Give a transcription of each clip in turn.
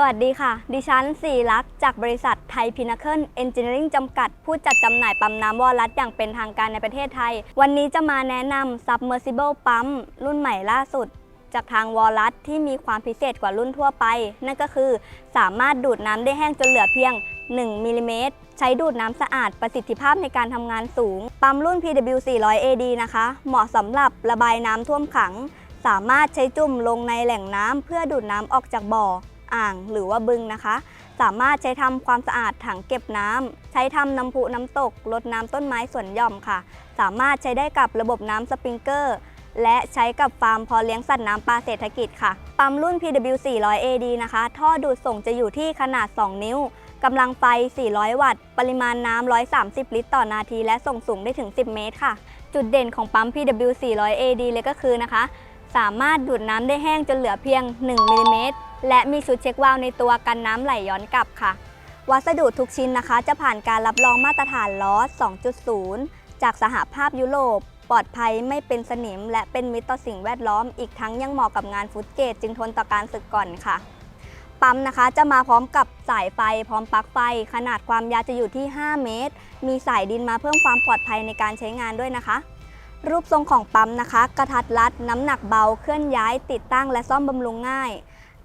สวัสดีค่ะ ดิฉันสีลักษ์จากบริษัทไทยพินาเคิลเอนจิเนียริ่งจำกัด ผู้จัดจำหน่ายปั๊มน้ำวอลลัสอย่างเป็นทางการในประเทศไทย วันนี้จะมาแนะนำ Submersible ปั๊มรุ่นใหม่ล่าสุด จากทางวอลลัสที่มีความพิเศษกว่ารุ่นทั่วไป นั่นก็คือสามารถดูดน้ำได้แห้งจนเหลือเพียง 1มิลลิเมตรใช้ดูดน้ำสะอาดประสิทธิภาพในการทำงานสูง ปั๊มรุ่น PW 400 AD นะคะ เหมาะสำหรับระบายน้ำท่วมขัง สามารถใช้จุ่มลงในแหล่งน้ำเพื่อดูดน้ำออกจากบ่อ อ่างหรือว่าบึงนะคะ สามารถใช้ทำความสะอาดถังเก็บน้ำใช้ทำน้ำพุน้ำตกลดน้ำต้นไม้สวนหย่อมค่ะ สามารถใช้ได้กับระบบน้ำสปริงเกอร์ และใช้กับฟาร์มพอเลี้ยงสัตว์น้ำปลาเศรษฐกิจค่ะ ปั๊มรุ่น PW 400 AD นะคะ ท่อดูดส่งจะอยู่ที่ขนาด 2 นิ้วกำลังไฟ 400 วัตต์ ปริมาณน้ำ 130 ลิตรต่อนาที และส่งสูงได้ถึง 10 เมตรค่ะ จุดเด่นของปั๊ม PW 400 AD เลยก็คือนะคะ สามารถดูดน้ำได้แห้งจนเหลือเพียง 1มิลลิเมตรและมีชุดเช็ควาล์วในตัวกันน้ำไหลย้อนกลับค่ะ วัสดุทุกชิ้นนะคะ จะผ่านการรับรองมาตรฐานลอส 2.0 จากสหภาพยุโรป ปลอดภัยไม่เป็นสนิม และเป็นมิตรต่อสิ่งแวดล้อม อีกทั้งยังเหมาะกับงานฟุตเกตจึงทนต่อการสึกก่อนค่ะ ปั๊มนะคะจะมาพร้อมกับสายไฟ พร้อมปลั๊กไฟ ขนาดความยาวจะอยู่ที่ 5 เมตร มีสายดินมาเพิ่มความปลอดภัยในการใช้งานด้วยนะคะ รูปทรงของปั๊มนะคะ กระทัดรัด น้ำหนักเบา เคลื่อนย้าย ติดตั้งและซ่อมบำรุงง่าย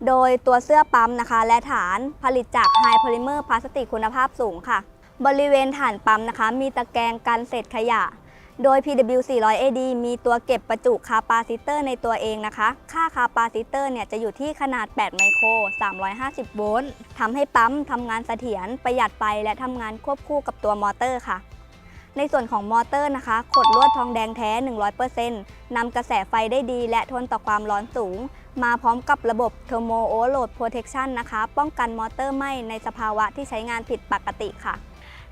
โดยตัวเสื้อปั๊มนะคะ และฐานผลิตจากไฮโพลิเมอร์พลาสติกคุณภาพสูงค่ะ บริเวณฐานปั๊มนะคะ มีตะแกรงกันเศษขยะ โดย PW 400 AD มีตัวเก็บประจุคาปาซิเตอร์ในตัวเองนะคะ ค่าคาปาซิเตอร์เนี่ยจะอยู่ที่ขนาด 8 ไมโคร 350 โวลต์ทำให้ปั๊มทำงานเสถียรประหยัดไฟและทำงานควบคู่กับตัวมอเตอร์ค่ะ ในส่วนของมอเตอร์นะคะ ขดลวดทองแดงแท้ 100%นำกระแสไฟได้ดีและทนต่อความร้อนสูง มาพร้อมกับระบบ Thermo Overload Protection นะคะ ป้องกันมอเตอร์ไหม้ในสภาวะที่ใช้งานผิดปกติค่ะ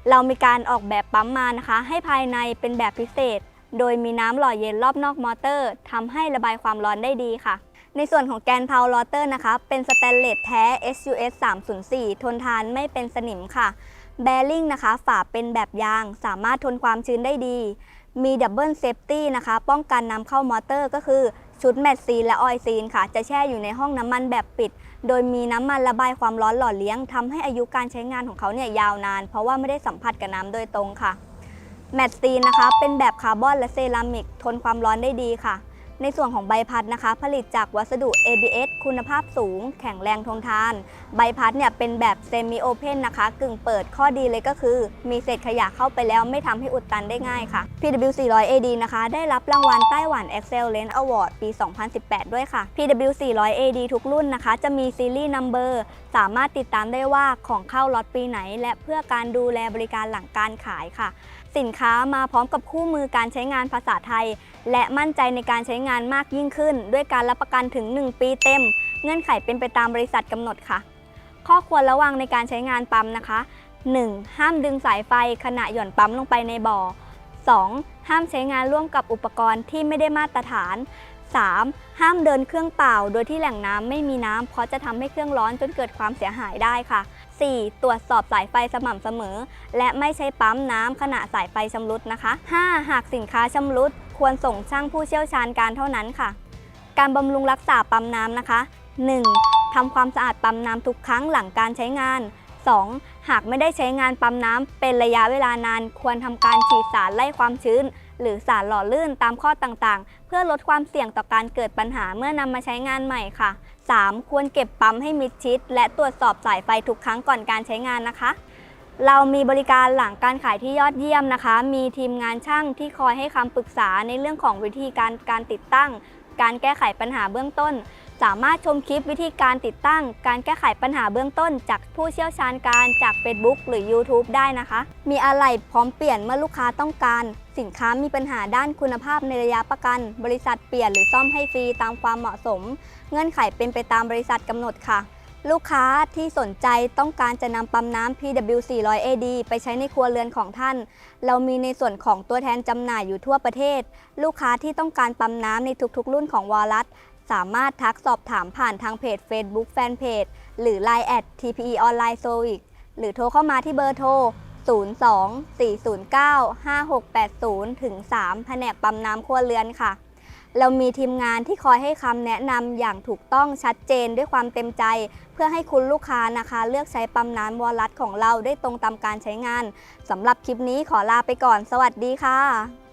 เรามีการออกแบบปั๊มมานะคะ ให้ภายในเป็นแบบพิเศษ โดยมีน้ำหล่อเย็นรอบนอกมอเตอร์ทำให้ระบายความร้อนได้ดีค่ะในส่วนของแกนเพาลอเตอร์นะคะ เป็นสแตนเลสแท้ SUS 304 ทนทานไม่เป็นสนิมค่ะแบริ่งนะคะฝาเป็นแบบยาง สามารถทนความชื้นได้ดี มีดับเบิลเซฟตี้นะคะ ป้องกันนำเข้ามอเตอร์ก็คือชุดแมทซีนและออยซีนค่ะ จะแช่อยู่ในห้องน้ำมันแบบปิด โดยมีน้ำมันระบายความร้อนหล่อเลี้ยงทำให้อายุการใช้งานของเขาเนี่ยยาวนาน เพราะว่าไม่ได้สัมผัสกับน้ำโดยตรงค่ะแมทซีนนะคะ เป็นแบบคาร์บอนและเซรามิก ทนความร้อนได้ดีค่ะ ในส่วนของใบพัดนะคะ ผลิตจากวัสดุ ABS คุณภาพสูง แข็งแรงทนทาน ใบพัดเนี่ยเป็นแบบเซมิโอเพนนะคะกึ่งเปิดข้อดีเลยก็คือ มีเศษขยะเข้าไปแล้วไม่ทำให้อุดตันได้ง่ายค่ะ PW 400 AD นะคะ ได้รับรางวัลไต้หวัน Excellence Award ปี 2018 ด้วยค่ะ PW 400 AD ทุกรุ่นนะคะ จะมีซีรีส์นัมเบอร์สามารถติดตามได้ว่าของเข้าล็อตปีไหน และเพื่อการดูแลบริการหลังการขายค่ะ สินค้ามาพร้อมกับคู่มือการใช้งานภาษาไทย และมั่นใจในการใช้งานมากยิ่งขึ้น ด้วยการรับประกันถึง 1 ปีเต็ม เงื่อนไขเป็นไปตามบริษัทกำหนดค่ะ ข้อควรระวังในการใช้งานปั๊มนะคะ 1. ห้ามดึงสายไฟขณะหย่อนปั๊มลงไปในบ่อ 2. ห้ามใช้งานร่วมกับอุปกรณ์ที่ไม่ได้มาตรฐาน 3. ห้ามเดินเครื่องเปล่า โดยที่แหล่งน้ำไม่มีน้ำเพราะจะทำให้เครื่องร้อนจนเกิดความเสียหายได้ค่ะ 4. ตรวจสอบสายไฟสม่ำเสมอ และไม่ใช้ปั๊มน้ำขณะสายไฟชำรุดนะคะ 5. หากสินค้าชำรุด ควรส่งช่างผู้เชี่ยวชาญการเท่านั้นค่ะ การบำรุงรักษาปั๊มน้ำนะคะ 1. ทำความสะอาดปั๊มน้ำทุกครั้งหลังการใช้งาน 2. หากไม่ได้ใช้งานปั๊มน้ำเป็นระยะเวลานาน ควรทำการฉีดสารไล่ความชื้น หรือสารหล่อลื่นตามข้อต่างๆ เพื่อลดความเสี่ยงต่อการเกิดปัญหาเมื่อนำมาใช้งานใหม่ค่ะ 3. ควรเก็บปั๊มให้มิดชิด และตรวจสอบสายไฟทุกครั้งก่อนการใช้งานนะคะ เรามีบริการหลังการขายที่ยอดเยี่ยมนะคะ มีทีมงานช่างที่คอยให้คำปรึกษาในเรื่องของวิธีการการติดตั้ง การแก้ไขปัญหาเบื้องต้น สามารถชมคลิปวิธีการติดตั้ง การแก้ไขปัญหาเบื้องต้น จากผู้เชี่ยวชาญการจาก Facebook หรือ YouTube ได้นะคะ มีอะไรพร้อมเปลี่ยนเมื่อลูกค้าต้องการ สินค้ามีปัญหาด้านคุณภาพในระยะประกัน บริษัทเปลี่ยนหรือซ่อมให้ฟรีตามความเหมาะสม เงื่อนไขเป็นไปตามบริษัทกำหนดค่ะ ลูกค้าที่สนใจต้องการจะนำปั๊มน้ำ PW 400 AD ไปใช้ในครัวเรือนของท่าน เรามีในส่วนของตัวแทนจำหน่ายอยู่ทั่วประเทศ ลูกค้าที่ต้องการปั๊มน้ำในทุกๆ รุ่นของวอลลัส สามารถทักสอบถามผ่านทางเพจ Facebook Fanpage หรือ Line แอด TPE Online Service หรือโทรเข้ามาที่เบอร์โทร 02 409 5680 ถึง 3 แผนกปั๊มน้ำครัวเรือนค่ะ เรามีทีมงานที่คอยให้คำแนะนำอย่างถูกต้องชัดเจนด้วยความเต็มใจ เพื่อให้คุณลูกค้านะคะ เลือกใช้ปั๊มน้ำวอลลัสของเราได้ตรงตามการใช้งานสำหรับคลิปนี้ขอลาไปก่อน สวัสดีค่ะ